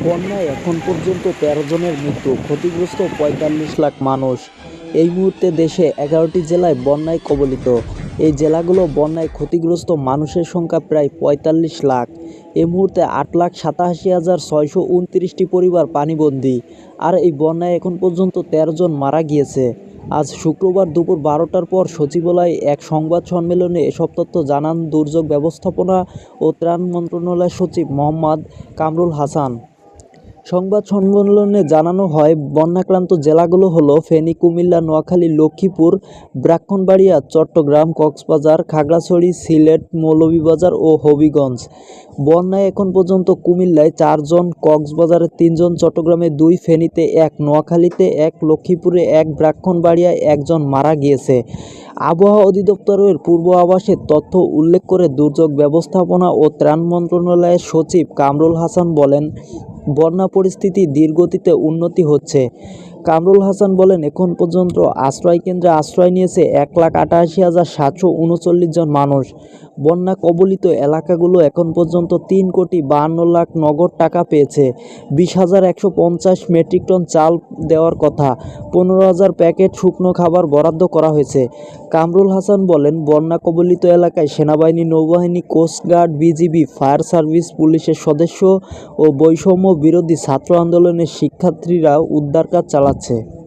বন্যায় এখন পর্যন্ত তেরো জনের মৃত্যু, ক্ষতিগ্রস্ত পঁয়তাল্লিশ লাখ মানুষ। এই মুহূর্তে দেশে এগারোটি জেলায় বন্যায় কবলিত। এই জেলাগুলো বন্যায় ক্ষতিগ্রস্ত মানুষের সংখ্যা প্রায় পঁয়তাল্লিশ লাখ। এই মুহূর্তে আট লাখ সাতাশি হাজার ছয়শো উনত্রিশটি পরিবার পানিবন্দী। আর এই বন্যায় এখন পর্যন্ত তেরো জন মারা গিয়েছে। আজ শুক্রবার দুপুর বারোটার পর সচিবালয়ে এক সংবাদ সম্মেলনে এসব তথ্য জানান দুর্যোগ ব্যবস্থাপনা ও ত্রাণ মন্ত্রণালয়ের সচিব মোহাম্মদ কামরুল হাসান। সংবাদ সম্মেলনে জানানো হয়, বন্যাক্রান্ত জেলাগুলো হলো ফেনী, কুমিল্লা, নোয়াখালী, লক্ষ্মীপুর ব্রাহ্মণবাড়িয়া চট্টগ্রাম, কক্সবাজার, খাগড়াছড়ি, সিলেট, মৌলভীবাজার ও হবিগঞ্জ। বন্যায় এখন পর্যন্ত কুমিল্লায় চারজন, কক্সবাজারে তিনজন, চট্টগ্রামে দুই, ফেনীতে এক, নোয়াখালীতে এক, লক্ষ্মীপুরে এক ব্রাক্ষণবাড়িয়ায় একজন মারা গিয়েছে। আবহাওয়া অধিদপ্তরের পূর্ব আভাসের তথ্য উল্লেখ করে দুর্যোগ ব্যবস্থাপনা ও ত্রাণ মন্ত্রণালয়ের সচিব কামরুল হাসান বলেন বন্যা পরিস্থিতি ধীরগতিতে উন্নতি হচ্ছে। কামরুল হাসান বলেন, এখন পর্যন্ত আশ্রয় কেন্দ্রে আশ্রয় নিয়েছে এক লাখ আটাশি হাজার সাতশো উনচল্লিশ জন মানুষ। বন্যা কবলিত এলাকাগুলো এখন পর্যন্ত তিন কোটি বাহান্ন লাখ নগদ টাকা পেয়েছে। বিশ হাজার একশো পঞ্চাশ মেট্রিক টন চাল দেওয়ার কথা। পনেরো হাজার প্যাকেট শুকনো খাবার বরাদ্দ করা হয়েছে। কামরুল হাসান বলেন, বন্যা কবলিত এলাকায় সেনাবাহিনী, নৌবাহিনী কোস্টগার্ড বিজিবি, ফায়ার সার্ভিস, পুলিশের সদস্য ও বৈষম্য বিরোধী ছাত্র আন্দোলনের শিক্ষার্থীরা উদ্ধার কাজ চালাচ্ছে